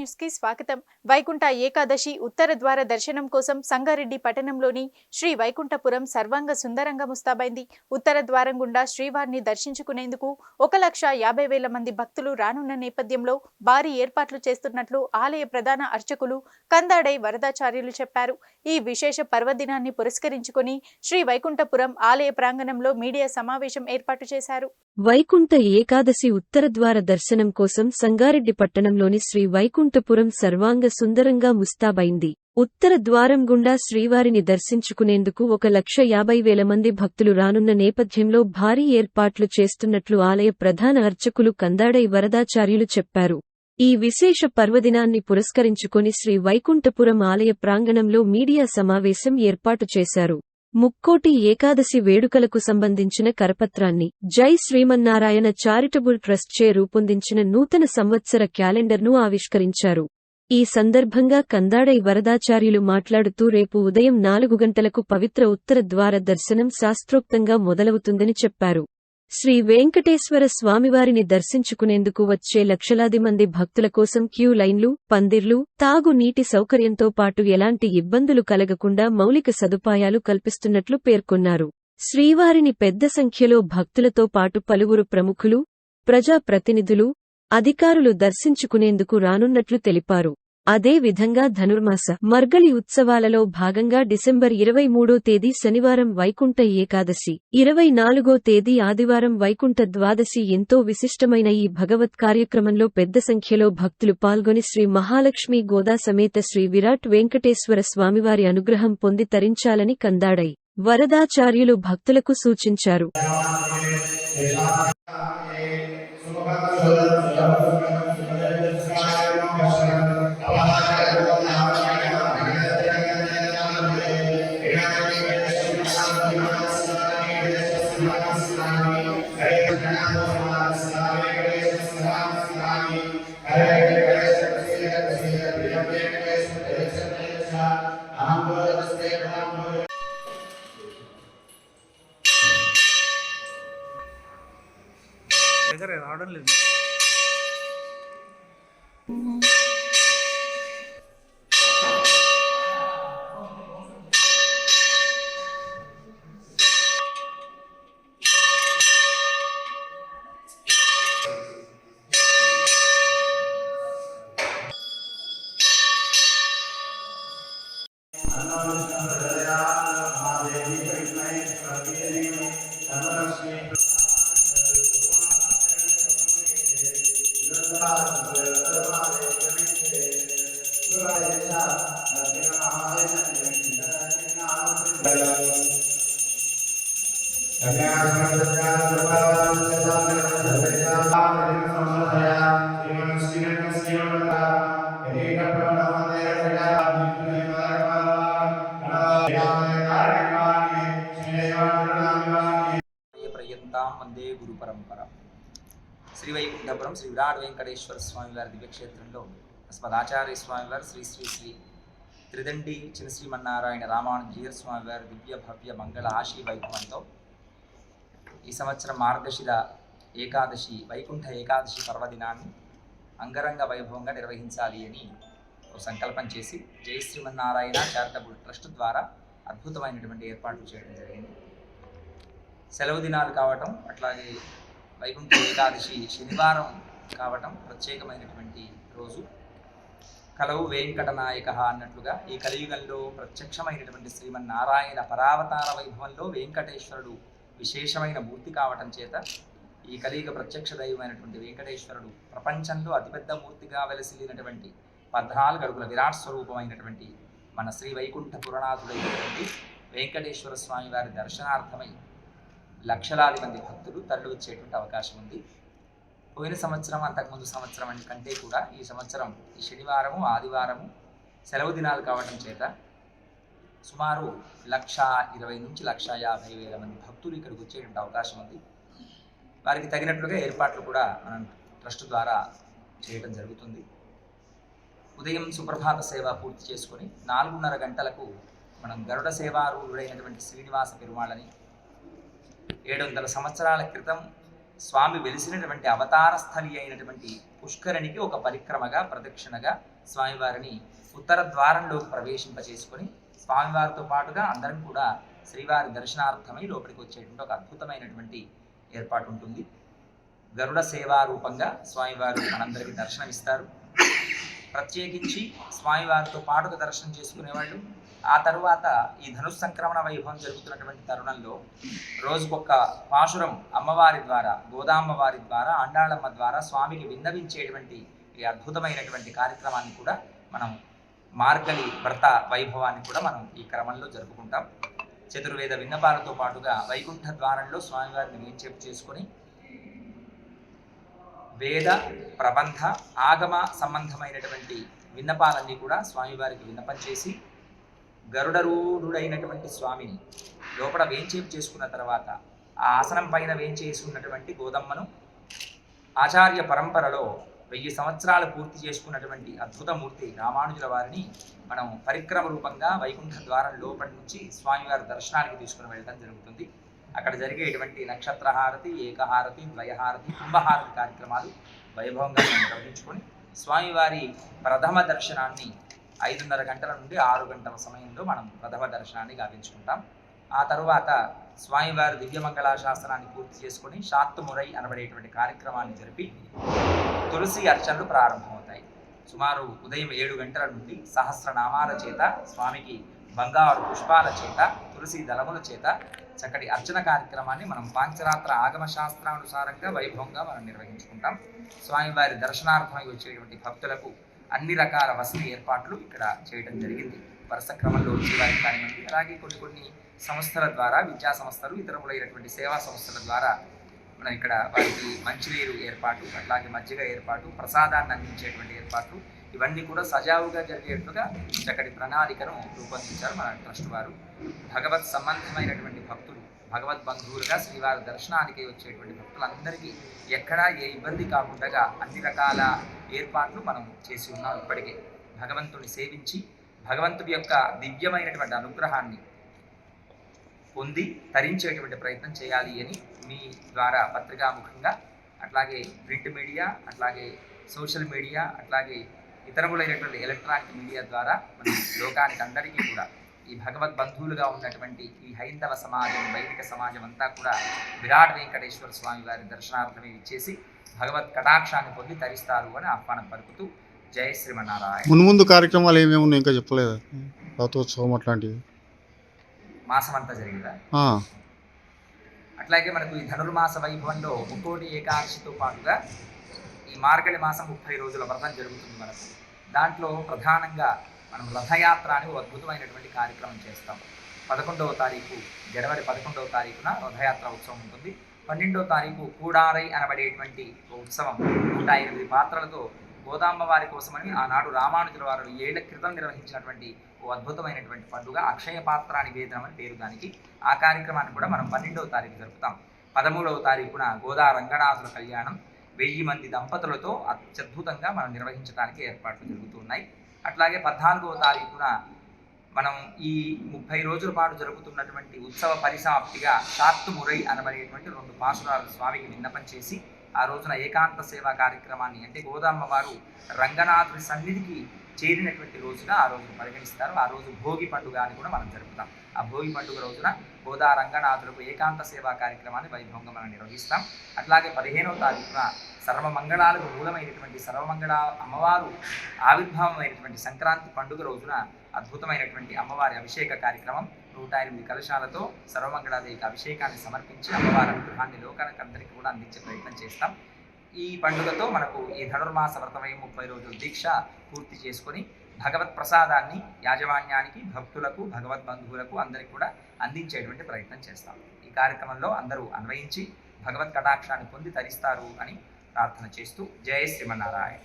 న్యూస్కి స్వాగతం. వైకుంఠ ఏకాదశి ఉత్తర ద్వార దర్శనం కోసం సంగారెడ్డి పట్టణంలోని శ్రీ వైకుంఠపురం సర్వాంగ సుందరంగా ముస్తాబైంది. ఉత్తర ద్వారం గుండా శ్రీవారిని దర్శించుకునేందుకు ఒక లక్ష యాభై వేల మంది భక్తులు రానున్న నేపథ్యంలో భారీ ఏర్పాట్లు చేస్తున్నట్లు ఆలయ ప్రధాన అర్చకులు కందాడై వరదాచార్యులు చెప్పారు. ఈ విశేష పర్వదినాన్ని పురస్కరించుకుని శ్రీ వైకుంఠపురం ఆలయ ప్రాంగణంలో మీడియా సమావేశం ఏర్పాటు చేశారు. వైకుంఠ ఏకాదశి ఉత్తరద్వార దర్శనం కోసం సంగారెడ్డి పట్టణంలోని శ్రీ వైకుంఠపురం సర్వాంగ సుందరంగా ముస్తాబైంది. ఉత్తర ద్వారం గుండా శ్రీవారిని దర్శించుకునేందుకు ఒక లక్ష యాభై వేల మంది భక్తులు రానున్న నేపథ్యంలో భారీ ఏర్పాట్లు చేస్తున్నట్లు ఆలయ ప్రధాన అర్చకులు కందాడై వరదాచార్యులు చెప్పారు. ఈ విశేష పర్వదినాన్ని పురస్కరించుకుని శ్రీ వైకుంఠపురం ఆలయ ప్రాంగణంలో మీడియా సమావేశం ఏర్పాటు చేశారు. ముక్కోటి ఏకాదశి వేడుకలకు సంబంధించిన కరపత్రాన్ని జై శ్రీమన్నారాయణ చారిటబుల్ ట్రస్ట్ చే రూపొందించిన నూతన సంవత్సర క్యాలెండర్ను ఆవిష్కరించారు. ఈ సందర్భంగా కందాడై వరదాచార్యులు మాట్లాడుతూ రేపు ఉదయం నాలుగు గంటలకు పవిత్ర ఉత్తర ద్వార దర్శనం శాస్త్రోక్తంగా మొదలవుతుందని చెప్పారు. శ్రీ వెంకటేశ్వర స్వామివారిని దర్శించుకునేందుకు వచ్చే లక్షలాది మంది భక్తుల కోసం క్యూ లైన్లు పందిర్లు తాగు నీటి సౌకర్యంతో పాటు ఎలాంటి ఇబ్బందులు కలగకుండా మౌలిక సదుపాయాలు కల్పిస్తున్నట్లు పేర్కొన్నారు. శ్రీవారిని పెద్ద సంఖ్యలో భక్తులతో పాటు పలువురు ప్రముఖులు ప్రజాప్రతినిధులు అధికారులు దర్శించుకునేందుకు రానున్నట్లు తెలిపారు. అదే విధంగా ధనుర్మాస మర్గళి ఉత్సవాలలో భాగంగా డిసెంబర్ ఇరవై మూడో తేదీ శనివారం వైకుంఠ ఏకాదశి ఇరవై నాలుగో తేదీ ఆదివారం వైకుంఠ ద్వాదశి ఎంతో విశిష్టమైన ఈ భగవత్ కార్యక్రమంలో పెద్ద సంఖ్యలో భక్తులు పాల్గొని శ్రీ మహాలక్ష్మి గోదా సమేత శ్రీ విరాట్ వెంకటేశ్వర స్వామివారి అనుగ్రహం పొంది తరించాలని కందాడై వరదాచార్యులు భక్తులకు సూచించారు. దగ్గర రావడం లేదు. క్షేత్రం శ్రీ విరాట్ వెంకటేశ్వర స్వామి వారి దివ్యక్షేత్రంలో అస్మదాచార్య స్వామి వారు శ్రీ శ్రీ శ్రీ త్రిదండి చిన్న శ్రీమన్నారాయణ రామానుజీయ స్వామి వారి దివ్య భవ్య మంగళ ఆశీ వైభవంతో ఈ సంవత్సరం మార్గశిర ఏకాదశి వైకుంఠ ఏకాదశి పర్వదినాన్ని అంగరంగ వైభవంగా నిర్వహించాలి అని ఒక సంకల్పం చేసి జయశ్రీమన్నారాయణ చారిటబుల్ ట్రస్ట్ ద్వారా అద్భుతమైనటువంటి ఏర్పాట్లు చేయడం జరిగింది. సెలవు దినాలు కావటం అట్లాగే వైకుంఠ ఏకాదశి శనివారం కావటం ప్రత్యేకమైనటువంటి రోజు. కలవు వెంకటనాయక అన్నట్లుగా ఈ కలియుగంలో ప్రత్యక్షమైనటువంటి శ్రీమన్నారాయణ పరావతార వైభవంలో వెంకటేశ్వరుడు విశేషమైన మూర్తి కావటం చేత ఈ కలియుగ ప్రత్యక్ష దైవమైనటువంటి వెంకటేశ్వరుడు ప్రపంచంలో అతిపెద్ద మూర్తిగా వెలసిల్లినటువంటి పద్నాలుగు అడుగుల విరాట్ స్వరూపమైనటువంటి మన శ్రీ వైకుంఠ పురాణాథుడైనటువంటి వెంకటేశ్వర స్వామి వారి దర్శనార్థమై లక్షలాది మంది భక్తులు తరలి వచ్చేటువంటి అవకాశం ఉంది. పోయిన సంవత్సరం అంతకుముందు సంవత్సరం అని కంటే కూడా ఈ సంవత్సరం ఈ శనివారము ఆదివారము సెలవు దినాలు కావడం చేత సుమారు లక్ష ఇరవై నుంచి లక్ష యాభై వేల మంది భక్తులు ఇక్కడికి వచ్చేటువంటి అవకాశం ఉంది. వారికి తగినట్లుగా ఏర్పాట్లు కూడా మనం ట్రస్ట్ ద్వారా చేయడం జరుగుతుంది. ఉదయం సుప్రభాత సేవ పూర్తి చేసుకొని నాలుగున్నర గంటలకు మనం గరుడ సేవారూఢుడైనటువంటి శ్రీనివాస పెరుమాళని ఏడు వందల సంవత్సరాల క్రితం స్వామి వెలిసినటువంటి అవతార స్థలి అయినటువంటి పుష్కరిణికి ఒక పరిక్రమగా ప్రదక్షిణగా స్వామివారిని ఉత్తర ద్వారంలో ప్రవేశింపచేసుకొని స్వామివారితో పాటుగా అందరం కూడా శ్రీవారి దర్శనార్థమై లోపలికి వచ్చేటువంటి ఒక అద్భుతమైనటువంటి ఏర్పాటు ఉంటుంది. గరుడ సేవారూపంగా స్వామివారు మనందరికీ దర్శనమిస్తారు. ప్రత్యేకించి స్వామివారితో పాటుగా దర్శనం చేసుకునేవాళ్ళు. ఆ తరువాత ఈ ధనుస్ సంక్రమణ వైభవం జరుగుతున్నటువంటి తరుణంలో రోజుకొక పాశురం అమ్మవారి ద్వారా గోదామ్మవారి ద్వారా అండాళమ్మ ద్వారా స్వామికి విన్నవించేటువంటి ఈ అద్భుతమైనటువంటి కార్యక్రమాన్ని కూడా మనం మార్గలి వ్రత వైభవాన్ని కూడా మనం ఈ క్రమంలో జరుపుకుంటాం. చతుర్వేద విన్నపాలతో పాటుగా వైకుంఠ ద్వారంలో స్వామివారిని వేంచేపు చేసుకొని వేద ప్రబంధ ఆగమ సంబంధమైనటువంటి విన్నపాలన్నీ కూడా స్వామివారికి విన్నపం చేసి గరుడరూఢుడైనటువంటి స్వామిని లోపల వేంచేపు చేసుకున్న తర్వాత ఆ ఆసనం పైన వేంచేసి ఉన్నటువంటి గోదమ్మను ఆచార్య పరంపరలో వెయ్యి సంవత్సరాలు పూర్తి చేసుకున్నటువంటి అద్భుతమూర్తి రామానుజుల వారిని మనం పరిక్రమ రూపంగా వైకుంఠ ద్వారం లోపలి నుంచి స్వామివారి దర్శనానికి తీసుకుని వెళ్ళడం జరుగుతుంది. అక్కడ జరిగేటువంటి నక్షత్రహారతి ఏకహారతి ద్వయహారతి కుంభహారతి కార్యక్రమాలు వైభవంగా మనం నిర్వహించుకొని స్వామివారి ప్రథమ దర్శనాన్ని ఐదున్నర గంటల నుండి ఆరు గంటల సమయంలో మనం ప్రథమ దర్శనాన్ని గావించుకుంటాం. ఆ తరువాత స్వామివారి దివ్యమంగళాశాస్త్రాన్ని పూర్తి చేసుకొని శాత్తుమురై అనబడేటువంటి కార్యక్రమాన్ని జరిపి తులసి అర్చనలు ప్రారంభమవుతాయి. సుమారు ఉదయం ఏడు గంటల నుండి సహస్రనామాల చేత స్వామికి బంగారు పుష్పాల చేత తులసి దళముల చేత చక్కటి అర్చన కార్యక్రమాన్ని మనం పాంచరాత్ర ఆగమ శాస్త్రానుసారంగా వైభవంగా మనం నిర్వహించుకుంటాం. స్వామివారి దర్శనార్థమై వచ్చేటువంటి భక్తులకు అన్ని రకాల వసతి ఏర్పాట్లు ఇక్కడ చేయడం జరిగింది. వరుస క్రమంలో వచ్చేవారికి కానివ్వండి అలాగే కొన్ని కొన్ని సంస్థల ద్వారా విద్యా సంస్థలు ఇతరములైనటువంటి సేవా సంస్థల ద్వారా మనం ఇక్కడ వారికి మంచినీరు ఏర్పాటు అట్లాగే మజ్జిగ ఏర్పాటు ప్రసాదాన్ని అందించేటువంటి ఏర్పాట్లు ఇవన్నీ కూడా సజావుగా జరిగేట్టుగా చక్కటి ప్రణాళికను రూపొందించారు మన ట్రస్ట్ వారు. భగవత్ సంబంధమైనటువంటి భక్తులు భగవద్ బంధువులుగా శ్రీవారి దర్శనానికి వచ్చేటువంటి భక్తులందరికీ ఎక్కడా ఏ ఇబ్బంది కాకుండా అన్ని రకాల ఏర్పాట్లు మనం చేసి ఉన్నాం ఇప్పటికే. భగవంతుని సేవించి భగవంతుడి యొక్క దివ్యమైనటువంటి అనుగ్రహాన్ని పొంది తరించేటువంటి ప్రయత్నం చేయాలి అని మీ ద్వారా పత్రికాముఖంగా అట్లాగే ప్రింట్ మీడియా అట్లాగే సోషల్ మీడియా అట్లాగే ఇతరములైనటువంటి ఎలక్ట్రానిక్ మీడియా ద్వారా మన లోకానికి అందరికీ కూడా ఈ భగవద్ బంధువులుగా ఉన్నటువంటి ఈ హైందవ సమాజం వైదిక సమాజం అంతా కూడా విరాట్ వెంకటేశ్వర స్వామి వారి దర్శనార్థమే ఇచ్చేసి భగవత్ కటాక్షాన్ని పొంది తరిస్తారు అని ఆహ్వానం పలుకుతూ జయ శ్రీమన్నారాయణ. ముందు ముందు కార్యక్రమాలు ఏమేమి ఉన్నాయి? ఇంకా చెప్పలేదు? రథోత్సవం అట్లాంటివి. మాసమంతా జరిగిందా? ఆ, అట్లాగే మనకు ఈ ధనుర్మాస వైభవంలో ముక్కోటి ఏకాదశితో పాటుగా ఈ మార్గళి మాసం ముప్పై రోజుల వ్రతం జరుగుతుంది మనకు. దాంట్లో ప్రధానంగా మనం రథయాత్ర అని ఒక అద్భుతమైనటువంటి కార్యక్రమం చేస్తాం. పదకొండవ తారీఖు జనవరి పదకొండవ తారీఖున రథయాత్ర ఉత్సవం ఉంటుంది. పన్నెండవ తారీఖు కూడారై అనబడేటువంటి ఒక ఉత్సవం నూట ఎనిమిది పాత్రలతో గోదాంబ వారి కోసమని ఆనాడు రామానుజుల వారు ఏళ్ళ క్రితం నిర్వహించినటువంటి ఓ అద్భుతమైనటువంటి పండుగ అక్షయ పాత్ర నివేదనం అని పేరు దానికి. ఆ కార్యక్రమాన్ని కూడా మనం పన్నెండవ తారీఖు జరుపుతాం. పదమూడవ తారీఖున గోదా రంగనాథుల కళ్యాణం వెయ్యి మంది దంపతులతో అత్యద్భుతంగా మనం నిర్వహించడానికి ఏర్పాట్లు జరుగుతున్నాయి. అట్లాగే పద్నాలుగవ తారీఖున మనం ఈ ముప్పై రోజుల పాటు జరుగుతున్నటువంటి ఉత్సవ పరిసమాప్తిగా షాత్తు మురై అనబడేటువంటి రెండు పాసురాలు స్వామికి విన్నపం చేసి ఆ రోజున ఏకాంత సేవా కార్యక్రమాన్ని అంటే గోదామ్మ వారు రంగనాథుడి సన్నిధికి చేరినటువంటి రోజున ఆ రోజు పరిగణిస్తారు. ఆ రోజు భోగి పండుగ అని కూడా మనం జరుపుతాం. ఆ భోగి పండుగ రోజున గోదా రంగనాథులకు ఏకాంత సేవా కార్యక్రమాన్ని వైభవంగా మనం నిర్వహిస్తాం. అట్లాగే పదిహేనవ తారీఖున సర్వమంగళాలకు మూలమైనటువంటి సర్వమంగళ అమ్మవారు ఆవిర్భావమైనటువంటి సంక్రాంతి పండుగ రోజున అద్భుతమైనటువంటి అమ్మవారి అభిషేక కార్యక్రమం నూట ఎనిమిది కలశాలతో సర్వమంగళాదేవికి అభిషేకాన్ని సమర్పించి అమ్మవారి అనుగ్రహాన్ని లోకానికి అందరికీ కూడా అందించే ప్రయత్నం చేస్తాం. ఈ పండుగతో మనకు ఈ ధనుర్మాస వ్రతమై ముప్పై రోజుల దీక్ష పూర్తి చేసుకొని భగవత్ ప్రసాదాన్ని యాజమాన్యానికి భక్తులకు భగవద్ బంధువులకు అందరికీ కూడా అందించేటువంటి ప్రయత్నం చేస్తాం. ఈ కార్యక్రమంలో అందరూ అన్వయించి భగవత్ కటాక్షాన్ని పొంది తరిస్తారు అని ప్రార్థన చేస్తూ జయ శ్రీమన్నారాయణ.